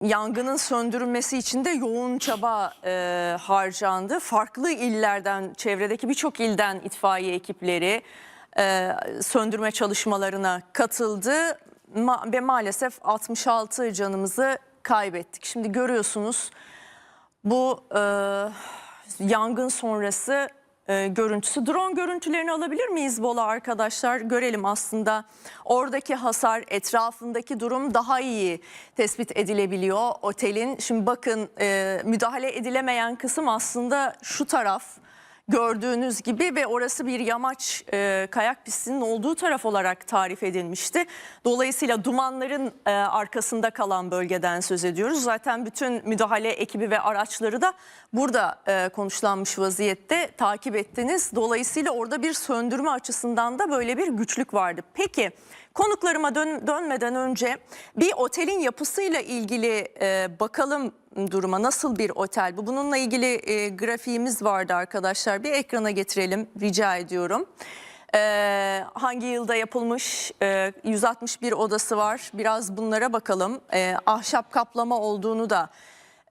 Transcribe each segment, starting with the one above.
yangının söndürülmesi için de yoğun çaba e, harcandı. Farklı illerden, çevredeki birçok ilden itfaiye ekipleri e, söndürme çalışmalarına katıldı Ma- ve maalesef 66 canımızı kaybettik. Şimdi görüyorsunuz bu e, yangın sonrası e, görüntüsü. Drone görüntülerini alabilir miyiz Bola arkadaşlar? Görelim aslında oradaki hasar, etrafındaki durum daha iyi tespit edilebiliyor otelin. Şimdi bakın e, müdahale edilemeyen kısım aslında şu taraf gördüğünüz gibi ve orası bir yamaç e, kayak pistinin olduğu taraf olarak tarif edilmişti. Dolayısıyla dumanların e, arkasında kalan bölgeden söz ediyoruz. Zaten bütün müdahale ekibi ve araçları da burada e, konuşlanmış vaziyette takip ettiniz. Dolayısıyla orada bir söndürme açısından da böyle bir güçlük vardı. Peki konuklarıma dön- dönmeden önce bir otelin yapısıyla ilgili e, bakalım duruma nasıl bir otel bu? Bununla ilgili e, grafiğimiz vardı arkadaşlar. Bir ekrana getirelim rica ediyorum. E, hangi yılda yapılmış? E, 161 odası var. Biraz bunlara bakalım. E, ahşap kaplama olduğunu da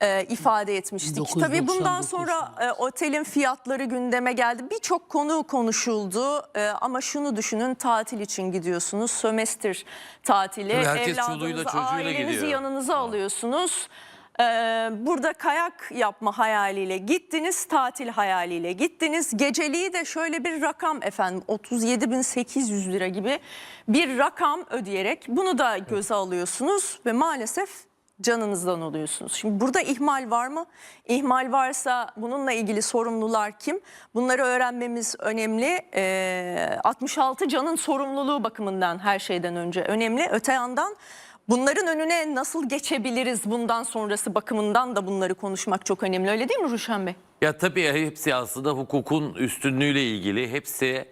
e, ifade etmiştik. Tabii bundan 1999 sonra e, otelin fiyatları gündeme geldi. Birçok konu konuşuldu E, ama şunu düşünün tatil için gidiyorsunuz. Sömestr tatili. Tabii herkes Evladınızı, çoluğuyla, çocuğuyla ailenizi gidiyor. yanınıza alıyorsunuz. E, burada kayak yapma hayaliyle gittiniz, tatil hayaliyle gittiniz. Geceliği de şöyle bir rakam efendim 37.800 lira gibi bir rakam ödeyerek bunu da göze alıyorsunuz ve maalesef canınızdan oluyorsunuz. Şimdi burada ihmal var mı? İhmal varsa bununla ilgili sorumlular kim? Bunları öğrenmemiz önemli. Ee, 66 canın sorumluluğu bakımından her şeyden önce önemli. Öte yandan bunların önüne nasıl geçebiliriz bundan sonrası bakımından da bunları konuşmak çok önemli. Öyle değil mi Ruşen Bey? Ya tabii hepsi aslında hukukun üstünlüğüyle ilgili. Hepsi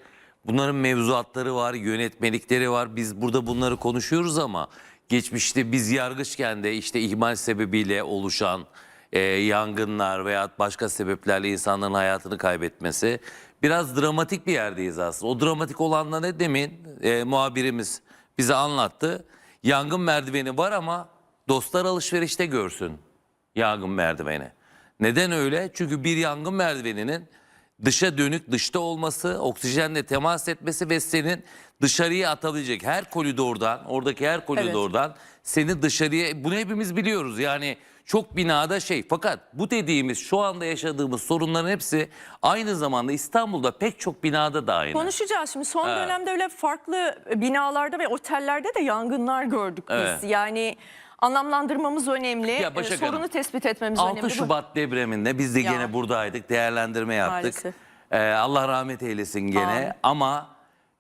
bunların mevzuatları var, yönetmelikleri var. Biz burada bunları konuşuyoruz ama geçmişte biz yargıçken de işte ihmal sebebiyle oluşan e, yangınlar veya başka sebeplerle insanların hayatını kaybetmesi biraz dramatik bir yerdeyiz aslında. O dramatik olan da ne demin e, muhabirimiz bize anlattı. Yangın merdiveni var ama dostlar alışverişte görsün yangın merdiveni. Neden öyle? Çünkü bir yangın merdiveninin dışa dönük dışta olması, oksijenle temas etmesi ve senin dışarıya atabilecek her koridordan, oradaki her koridordan seni dışarıya bunu hepimiz biliyoruz. Yani çok binada şey fakat bu dediğimiz şu anda yaşadığımız sorunların hepsi aynı zamanda İstanbul'da pek çok binada da aynı. Konuşacağız şimdi. Son Evet. dönemde öyle farklı binalarda ve otellerde de yangınlar gördük biz. Evet. Yani anlamlandırmamız önemli. Ya Başak Sorunu Hanım, tespit etmemiz 6 önemli. Bu- Şubat depreminde biz de Ya. gene buradaydık. Değerlendirme yaptık. Maalesef. Ee, Allah rahmet eylesin gene. Amin. Ama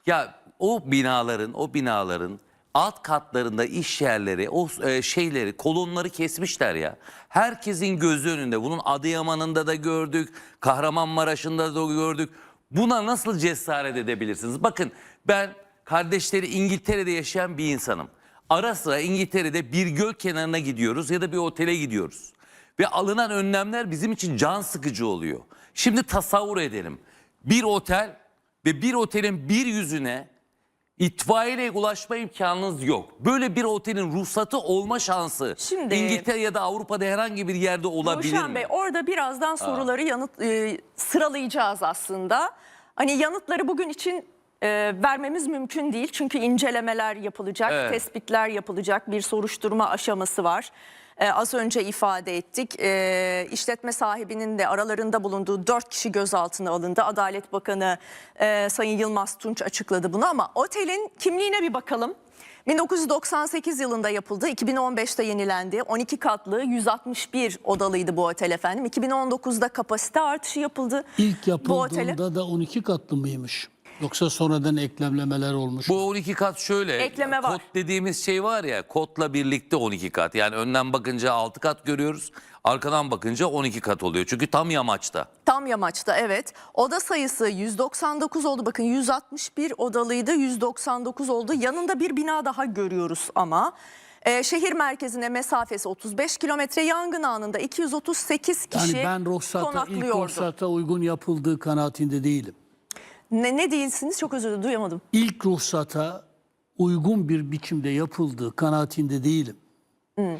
ya o binaların, o binaların alt katlarında iş yerleri, o e, şeyleri, kolonları kesmişler ya. Herkesin gözü önünde. Bunun Adıyaman'ında da gördük, Kahramanmaraş'ında da gördük. Buna nasıl cesaret edebilirsiniz? Bakın ben kardeşleri İngiltere'de yaşayan bir insanım. Ara sıra İngiltere'de bir göl kenarına gidiyoruz ya da bir otele gidiyoruz. Ve alınan önlemler bizim için can sıkıcı oluyor. Şimdi tasavvur edelim. Bir otel ve bir otelin bir yüzüne itfaiyeyle ulaşma imkanınız yok. Böyle bir otelin ruhsatı olma şansı Şimdi- İngiltere ya da Avrupa'da herhangi bir yerde olabilir Ruşen mi? Bey orada birazdan soruları yanıt e, sıralayacağız aslında. Hani yanıtları bugün için e, vermemiz mümkün değil. Çünkü incelemeler yapılacak, Evet. tespitler yapılacak, bir soruşturma aşaması var. E, az önce ifade ettik. E, işletme sahibinin de aralarında bulunduğu dört kişi gözaltına alındı. Adalet Bakanı e, Sayın Yılmaz Tunç açıkladı bunu ama otelin kimliğine bir bakalım. 1998 yılında yapıldı. 2015'te yenilendi. 12 katlı 161 odalıydı bu otel efendim. 2019'da kapasite artışı yapıldı. İlk bu otele. yapıldığında da 12 katlı mıymış? Yoksa sonradan eklemlemeler olmuş. Bu 12 kat şöyle. Ekleme var. Kod dediğimiz şey var ya kodla birlikte 12 kat. Yani önden bakınca 6 kat görüyoruz. Arkadan bakınca 12 kat oluyor. Çünkü tam yamaçta. Tam yamaçta evet. Oda sayısı 199 oldu. Bakın 161 odalıydı 199 oldu. Yanında bir bina daha görüyoruz ama. Ee, şehir merkezine mesafesi 35 kilometre yangın anında 238 kişi yani ben ruhsata, ilk konaklıyordu. ruhsata uygun yapıldığı kanaatinde değilim. Ne, ne değilsiniz çok özür dilerim duyamadım. İlk ruhsata uygun bir biçimde yapıldığı kanaatinde değilim.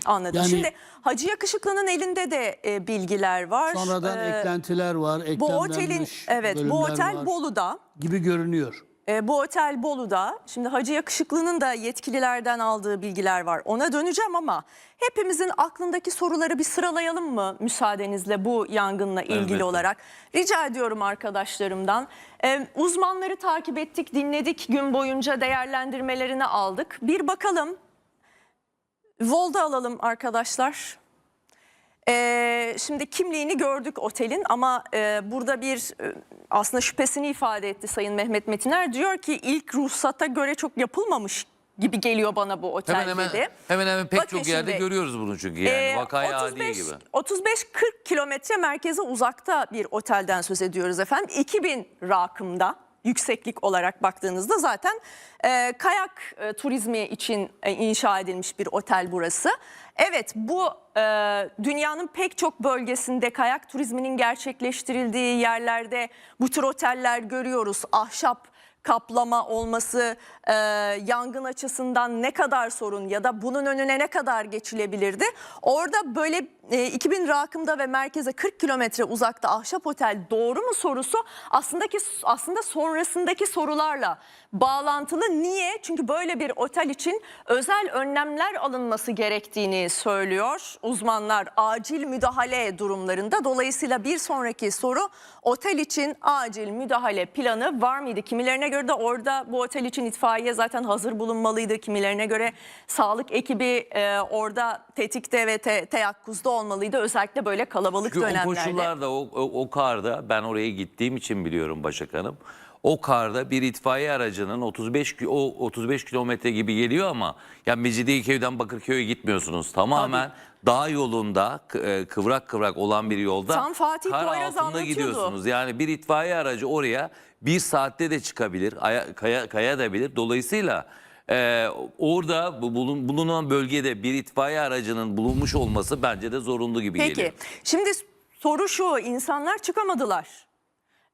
Anladım. Yani- Şimdi Hacı Yakışıklı'nın elinde de e, bilgiler var. Sonradan Ee, eklentiler var, bu otelin evet bu otel var Bolu'da. gibi görünüyor. E, bu otel Bolu'da. Şimdi Hacı Yakışıklı'nın da yetkililerden aldığı bilgiler var. Ona döneceğim ama hepimizin aklındaki soruları bir sıralayalım mı müsaadenizle bu yangınla ilgili Elbette. olarak? Rica ediyorum arkadaşlarımdan. E, uzmanları takip ettik, dinledik. Gün boyunca değerlendirmelerini aldık. Bir bakalım. Volda alalım arkadaşlar. Ee, şimdi kimliğini gördük otelin ama e, burada bir e, aslında şüphesini ifade etti Sayın Mehmet Metiner. Diyor ki ilk ruhsata göre çok yapılmamış gibi geliyor bana bu otel Hemen hemen dedi. hemen hemen pek Bakın çok yerde şimdi, görüyoruz bunu çünkü yani Ee, vakaya adiye gibi. 35-40 kilometre merkeze uzakta bir otelden söz ediyoruz efendim. 2000 rakımda yükseklik olarak baktığınızda zaten e, kayak e, turizmi için e, inşa edilmiş bir otel burası. Evet bu e, dünyanın pek çok bölgesinde kayak turizminin gerçekleştirildiği yerlerde bu tür oteller görüyoruz. Ahşap kaplama olması e, yangın açısından ne kadar sorun ya da bunun önüne ne kadar geçilebilirdi? Orada böyle e, 2000 rakımda ve merkeze 40 kilometre uzakta ahşap otel doğru mu sorusu aslında ki aslında sonrasındaki sorularla bağlantılı. Niye? Çünkü böyle bir otel için özel önlemler alınması gerektiğini söylüyor uzmanlar acil müdahale durumlarında. Dolayısıyla bir sonraki soru otel için acil müdahale planı var mıydı? Kimilerine göre de orada bu otel için itfaiye zaten hazır bulunmalıydı. Kimilerine göre sağlık ekibi e, orada tetikte ve te, teyakkuzda olmalıydı. Özellikle böyle kalabalık Çünkü o dönemlerde. koşullarda, o, o, o karda ben oraya gittiğim için biliyorum Başak Hanım. O karda bir itfaiye aracının 35 ki- o 35 kilometre gibi geliyor ama ya Mecidiyeköy'den Bakırköy'e gitmiyorsunuz. Tamamen dağ yolunda e, kıvrak kıvrak olan bir yolda Tam Fatih kar Poyraz altında gidiyorsunuz. Yani bir itfaiye aracı oraya bir saatte de çıkabilir, aya, kaya, kayabilir. Dolayısıyla e, orada bu bulun, bulunan bölgede bir itfaiye aracının bulunmuş olması bence de zorunlu gibi Peki geliyor. şimdi soru şu insanlar çıkamadılar.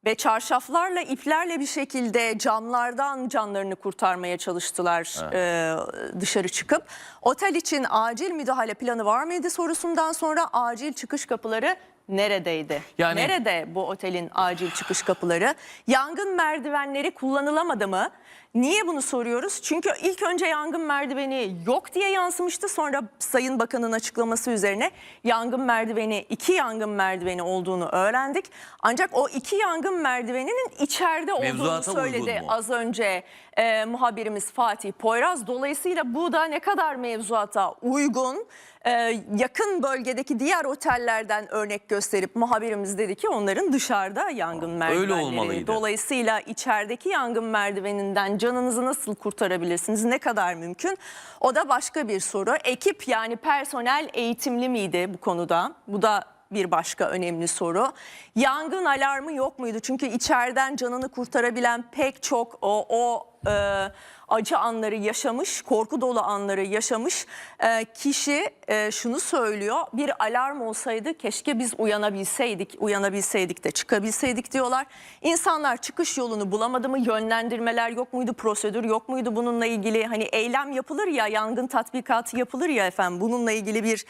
Ve çarşaflarla iplerle bir şekilde camlardan canlarını kurtarmaya çalıştılar e, dışarı çıkıp. Otel için acil müdahale planı var mıydı sorusundan sonra acil çıkış kapıları neredeydi? Yani- Nerede bu otelin acil çıkış kapıları? Yangın merdivenleri kullanılamadı mı? Niye bunu soruyoruz? Çünkü ilk önce yangın merdiveni yok diye yansımıştı. Sonra Sayın Bakan'ın açıklaması üzerine yangın merdiveni, iki yangın merdiveni olduğunu öğrendik. Ancak o iki yangın merdiveninin içeride olduğunu Mevzuata söyledi az önce e, muhabirimiz Fatih Poyraz. Dolayısıyla bu da ne kadar mevzuata uygun? E, yakın bölgedeki diğer otellerden örnek gösterip muhabirimiz dedi ki onların dışarıda yangın Öyle merdivenleri. olmalıydı. Dolayısıyla içerideki yangın merdiveninden canınızı nasıl kurtarabilirsiniz? Ne kadar mümkün? O da başka bir soru. Ekip yani personel eğitimli miydi bu konuda? Bu da bir başka önemli soru. Yangın alarmı yok muydu? Çünkü içeriden canını kurtarabilen pek çok o, o e, acı anları yaşamış, korku dolu anları yaşamış e, kişi e, şunu söylüyor. Bir alarm olsaydı keşke biz uyanabilseydik, uyanabilseydik de çıkabilseydik diyorlar. İnsanlar çıkış yolunu bulamadı mı? Yönlendirmeler yok muydu? Prosedür yok muydu bununla ilgili? Hani eylem yapılır ya, yangın tatbikatı yapılır ya efendim. Bununla ilgili bir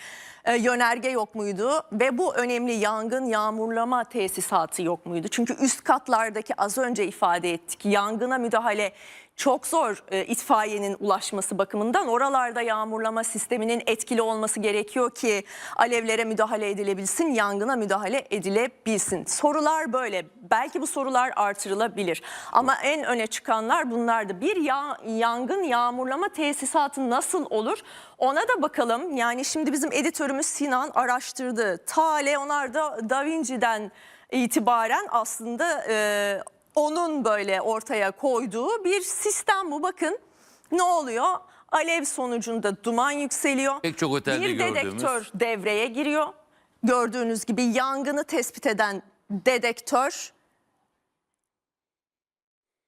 e, yönerge yok muydu? Ve bu önemli yangın yağmurlama tesisatı yok muydu? Çünkü üst katlardaki az önce ifade ettik yangına müdahale çok zor e, itfaiyenin ulaşması bakımından oralarda yağmurlama sisteminin etkili olması gerekiyor ki alevlere müdahale edilebilsin, yangına müdahale edilebilsin. Sorular böyle. Belki bu sorular artırılabilir. Ama en öne çıkanlar bunlardı. Bir ya- yangın yağmurlama tesisatı nasıl olur? Ona da bakalım. Yani şimdi bizim editörümüz Sinan araştırdı. Ta Leonardo da Vinci'den itibaren aslında e, onun böyle ortaya koyduğu bir sistem bu. Bakın ne oluyor? Alev sonucunda duman yükseliyor. Pek çok otelde bir gördüğümüz. dedektör devreye giriyor. Gördüğünüz gibi yangını tespit eden dedektör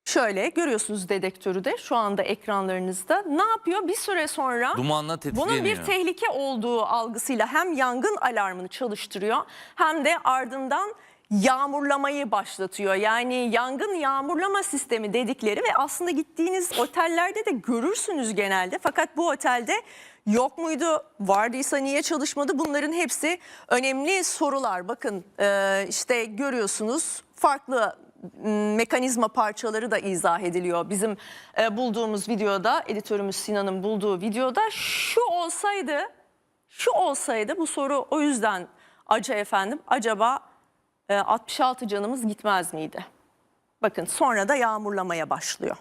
Şöyle görüyorsunuz dedektörü de şu anda ekranlarınızda. Ne yapıyor? Bir süre sonra Dumanla bunun bir tehlike olduğu algısıyla hem yangın alarmını çalıştırıyor hem de ardından yağmurlamayı başlatıyor. Yani yangın yağmurlama sistemi dedikleri ve aslında gittiğiniz otellerde de görürsünüz genelde. Fakat bu otelde yok muydu? Vardıysa niye çalışmadı? Bunların hepsi önemli sorular. Bakın e, işte görüyorsunuz farklı mekanizma parçaları da izah ediliyor. Bizim e, bulduğumuz videoda, editörümüz Sinan'ın bulduğu videoda şu olsaydı, şu olsaydı bu soru o yüzden acı efendim. Acaba e, 66 canımız gitmez miydi? Bakın sonra da yağmurlamaya başlıyor.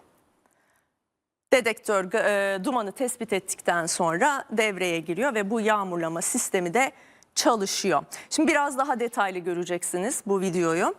Dedektör e, dumanı tespit ettikten sonra devreye giriyor ve bu yağmurlama sistemi de çalışıyor. Şimdi biraz daha detaylı göreceksiniz bu videoyu.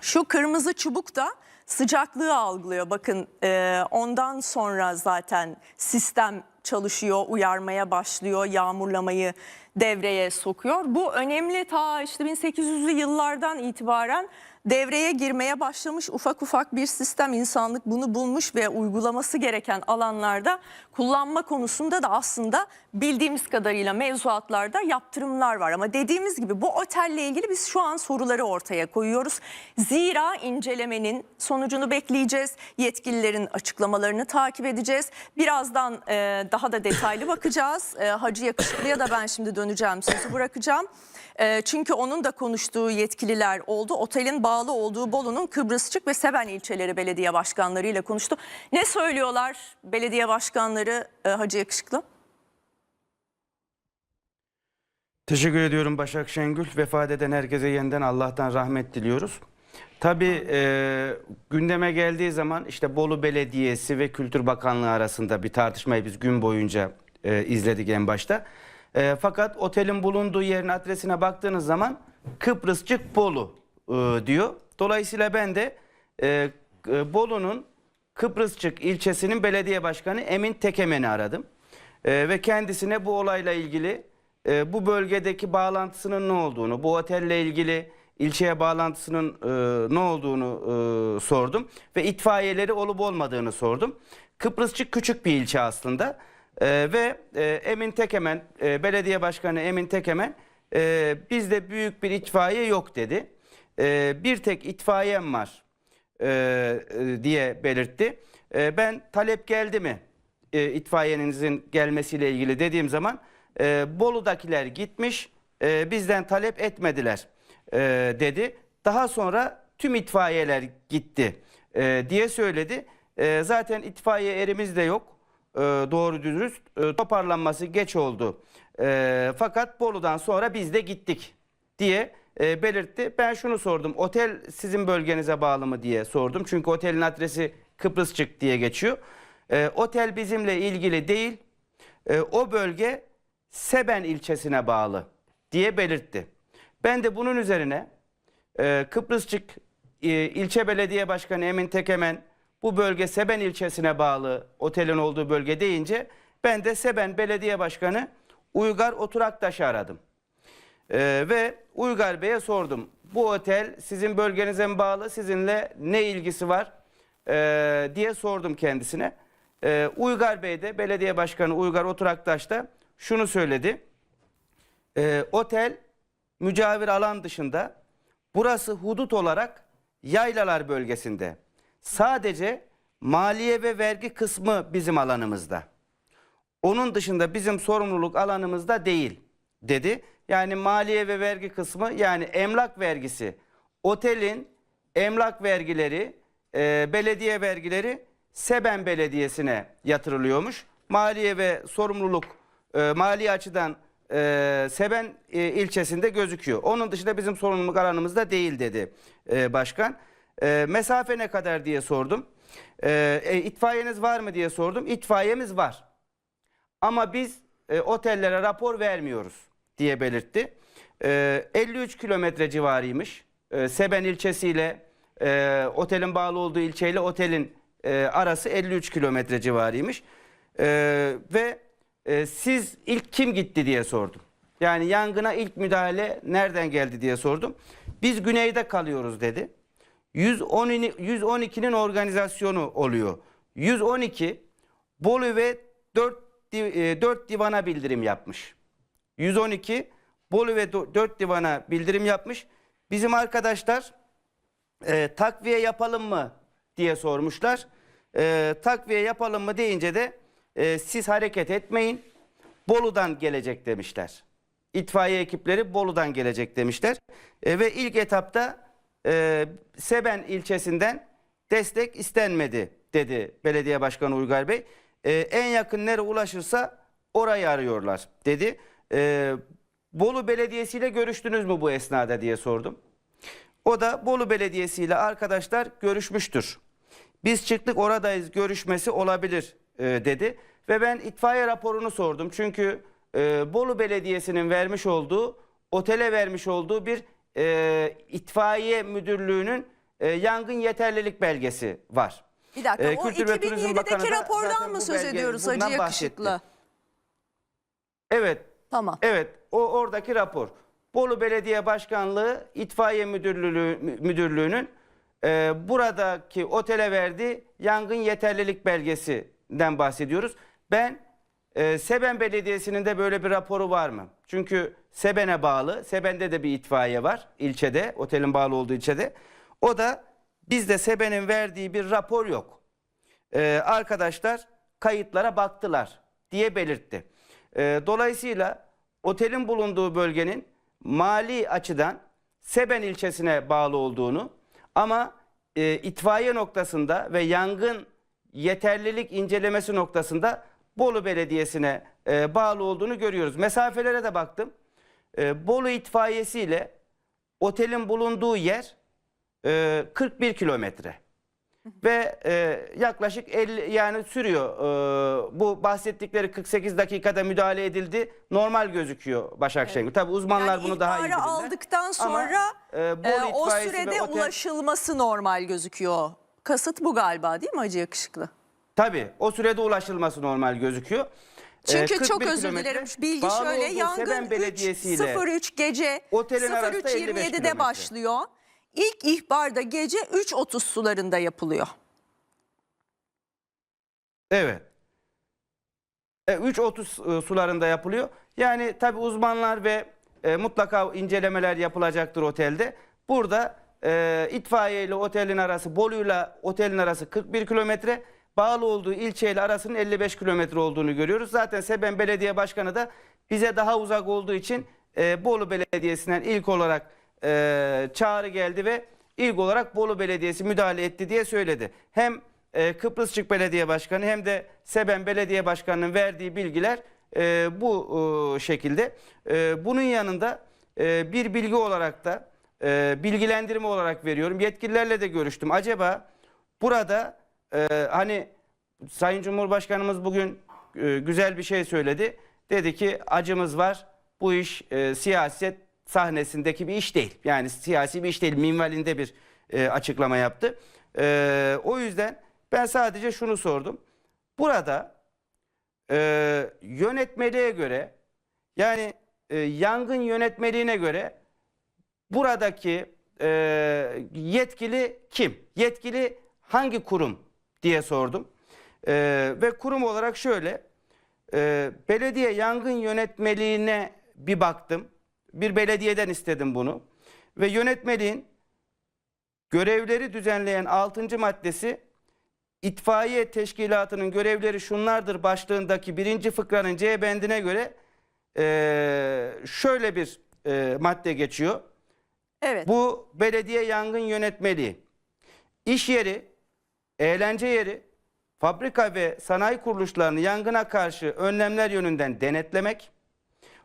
Şu kırmızı çubuk da sıcaklığı algılıyor. Bakın e, ondan sonra zaten sistem çalışıyor, uyarmaya başlıyor, yağmurlamayı devreye sokuyor. Bu önemli ta işte 1800'lü yıllardan itibaren devreye girmeye başlamış ufak ufak bir sistem. İnsanlık bunu bulmuş ve uygulaması gereken alanlarda kullanma konusunda da aslında bildiğimiz kadarıyla mevzuatlarda yaptırımlar var. Ama dediğimiz gibi bu otelle ilgili biz şu an soruları ortaya koyuyoruz. Zira incelemenin sonucunu bekleyeceğiz. Yetkililerin açıklamalarını takip edeceğiz. Birazdan e, daha da detaylı bakacağız. E, Hacı Yakışıklı'ya da ben şimdi döneceğim sözü bırakacağım. E, çünkü onun da konuştuğu yetkililer oldu. Otelin bağlı olduğu Bolu'nun Kıbrısçık ve Seben ilçeleri belediye başkanlarıyla konuştu. Ne söylüyorlar belediye başkanları e, Hacı Yakışıklı? Teşekkür ediyorum Başak Şengül. Vefat eden herkese yeniden Allah'tan rahmet diliyoruz. Tabii e, gündeme geldiği zaman işte Bolu Belediyesi ve Kültür Bakanlığı arasında bir tartışmayı biz gün boyunca e, izledik en başta. E, fakat otelin bulunduğu yerin adresine baktığınız zaman Kıbrısçık Bolu e, diyor. Dolayısıyla ben de e, e, Bolu'nun Kıbrısçık ilçesinin belediye başkanı Emin Tekemen'i aradım. E, ve kendisine bu olayla ilgili e, bu bölgedeki bağlantısının ne olduğunu, bu otelle ilgili ilçeye bağlantısının e, ne olduğunu e, sordum ve itfaiyeleri olup olmadığını sordum. Kıbrısçık küçük bir ilçe aslında E, ve e, Emin Tekemen, e, belediye başkanı Emin Tekemen e, bizde büyük bir itfaiye yok dedi. E, bir tek itfaiyem var e, e, diye belirtti. E, ben talep geldi mi e, itfaiyenizin gelmesiyle ilgili dediğim zaman e, Bolu'dakiler gitmiş e, bizden talep etmediler e, dedi. Daha sonra tüm itfaiyeler gitti e, diye söyledi. E, zaten itfaiye erimiz de yok e, doğru dürüst e, toparlanması geç oldu. E, fakat Bolu'dan sonra biz de gittik diye e, belirtti. Ben şunu sordum. Otel sizin bölgenize bağlı mı diye sordum. Çünkü otelin adresi Kıbrısçık diye geçiyor. E, otel bizimle ilgili değil. E, o bölge Seben ilçesine bağlı diye belirtti. Ben de bunun üzerine e, Kıbrısçık e, ilçe belediye başkanı Emin Tekemen bu bölge Seben ilçesine bağlı otelin olduğu bölge deyince ben de Seben belediye başkanı Uygar Oturaktaş'ı aradım. Ee, ve Uygar Bey'e sordum. Bu otel sizin bölgenize mi bağlı? Sizinle ne ilgisi var? Ee, diye sordum kendisine. Ee, Uygar Bey de belediye başkanı Uygar Oturaktaş da şunu söyledi. Ee, otel mücavir alan dışında burası hudut olarak yaylalar bölgesinde. Sadece maliye ve vergi kısmı bizim alanımızda. Onun dışında bizim sorumluluk alanımızda değil dedi. Yani maliye ve vergi kısmı yani emlak vergisi, otelin emlak vergileri, e, belediye vergileri Seben Belediyesi'ne yatırılıyormuş. Maliye ve sorumluluk e, mali açıdan e, Seben e, ilçesinde gözüküyor. Onun dışında bizim sorumluluk alanımızda değil dedi e, başkan. E, mesafe ne kadar diye sordum. E, e, itfaiyeniz var mı diye sordum. İtfaiyemiz var. Ama biz e, otellere rapor vermiyoruz diye belirtti. E, 53 kilometre civarıymış. E, Seben ilçesiyle e, otelin bağlı olduğu ilçeyle otelin e, arası 53 kilometre civarıymış. E, ve e, siz ilk kim gitti diye sordum. Yani yangına ilk müdahale nereden geldi diye sordum. Biz güneyde kalıyoruz dedi. 110 112'nin organizasyonu oluyor. 112 Bolu ve 4 4 divana bildirim yapmış. 112 Bolu ve 4 divana bildirim yapmış. bizim arkadaşlar e, takviye yapalım mı diye sormuşlar. E, takviye yapalım mı deyince de e, siz hareket etmeyin. Bolu'dan gelecek demişler. İtfaiye ekipleri Bolu'dan gelecek demişler. E, ve ilk etapta e, Seben ilçesinden destek istenmedi dedi Belediye Başkanı Uygar Bey. E, en yakın nereye ulaşırsa orayı arıyorlar dedi. E, Bolu Belediyesi ile görüştünüz mü bu esnada diye sordum. O da Bolu Belediyesi ile arkadaşlar görüşmüştür. Biz çıktık oradayız görüşmesi olabilir e, dedi. Ve ben itfaiye raporunu sordum. Çünkü e, Bolu Belediyesi'nin vermiş olduğu, otele vermiş olduğu bir e, itfaiye müdürlüğünün e, yangın yeterlilik belgesi var. Bir dakika Ee, o Kültür Bakanı 2007'deki da rapordan mı söz belge- ediyoruz Hacı Yakışıklı? bahsetti. Evet Tamam. Evet, o oradaki rapor. Bolu Belediye Başkanlığı İtfaiye Müdürlüğü Müdürlüğü'nün e, buradaki otele verdiği yangın yeterlilik belgesinden bahsediyoruz. Ben e, Seben Belediyesi'nin de böyle bir raporu var mı? Çünkü Seben'e bağlı, Seben'de de bir itfaiye var ilçede, otelin bağlı olduğu ilçede. O da bizde Seben'in verdiği bir rapor yok e, arkadaşlar kayıtlara baktılar diye belirtti. E, dolayısıyla otelin bulunduğu bölgenin mali açıdan Seben ilçesine bağlı olduğunu ama e, itfaiye noktasında ve yangın yeterlilik incelemesi noktasında Bolu Belediyesi'ne e, bağlı olduğunu görüyoruz. Mesafelere de baktım. E, Bolu itfaiyesi ile otelin bulunduğu yer e, 41 kilometre ve e, yaklaşık 50 yani sürüyor. E, bu bahsettikleri 48 dakikada müdahale edildi. Normal gözüküyor Başak Şengül. Tabii uzmanlar Yani bunu daha iyi bilirler. aldıktan Ama, sonra e, Bolu e, o sürede otel- ulaşılması normal gözüküyor. Kasıt bu galiba değil mi Hacı Yakışıklı? Tabii o sürede ulaşılması normal gözüküyor. E, Çünkü 41 çok özür dilerim. Bilgi şöyle yangın Seben 3, Belediyesi ile 03 gece Otelin arasında 55 03.27'de kilometre. başlıyor. İlk ihbar da gece 3.30 sularında yapılıyor. Evet. E, 3.30 e, sularında yapılıyor. Yani tabi uzmanlar ve e, mutlaka incelemeler yapılacaktır otelde. Burada e, itfaiye ile otelin arası, Bolu'yla otelin arası 41 kilometre. Bağlı olduğu ilçeyle arasının 55 kilometre olduğunu görüyoruz. Zaten Seben Belediye Başkanı da bize daha uzak olduğu için e, Bolu Belediyesi'nden ilk olarak e, çağrı geldi ve ilk olarak Bolu Belediyesi müdahale etti diye söyledi. Hem e, Kıbrısçık Belediye Başkanı hem de Seben Belediye Başkanı'nın verdiği bilgiler e, bu e, şekilde. E, bunun yanında e, bir bilgi olarak da e, bilgilendirme olarak veriyorum. Yetkililerle de görüştüm. Acaba burada e, hani Sayın Cumhurbaşkanımız bugün e, güzel bir şey söyledi. Dedi ki acımız var. Bu iş e, siyaset sahnesindeki bir iş değil. Yani siyasi bir iş değil. Minvalinde bir e, açıklama yaptı. E, o yüzden ben sadece şunu sordum. Burada e, yönetmeliğe göre yani e, yangın yönetmeliğine göre buradaki e, yetkili kim? Yetkili hangi kurum diye sordum. E, ve kurum olarak şöyle e, belediye yangın yönetmeliğine bir baktım. Bir belediyeden istedim bunu. Ve yönetmeliğin görevleri düzenleyen 6. maddesi itfaiye teşkilatının görevleri şunlardır başlığındaki birinci fıkranın C bendine göre e, şöyle bir e, madde geçiyor. Evet. Bu belediye yangın yönetmeliği. İş yeri, eğlence yeri, fabrika ve sanayi kuruluşlarını yangına karşı önlemler yönünden denetlemek,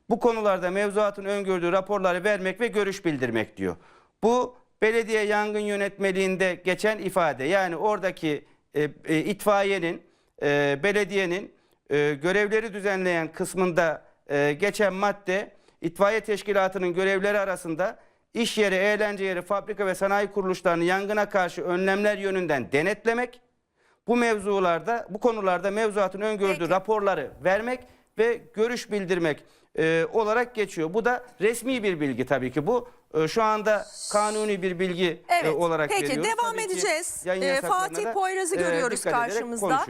bu konularda mevzuatın öngördüğü raporları vermek ve görüş bildirmek diyor. Bu belediye yangın yönetmeliğinde geçen ifade. Yani oradaki e, e, itfaiyenin, e, belediyenin e, görevleri düzenleyen kısmında e, geçen madde itfaiye teşkilatının görevleri arasında iş yeri, eğlence yeri, fabrika ve sanayi kuruluşlarını yangına karşı önlemler yönünden denetlemek, bu mevzularda, bu konularda mevzuatın öngördüğü Peki. raporları vermek ve görüş bildirmek e, olarak geçiyor. Bu da resmi bir bilgi tabii ki bu. E, şu anda kanuni bir bilgi e, Evet. olarak Peki, veriyoruz. devam Tabii edeceğiz. yasaklarına Fatih Poyraz'ı e, görüyoruz karşımızda.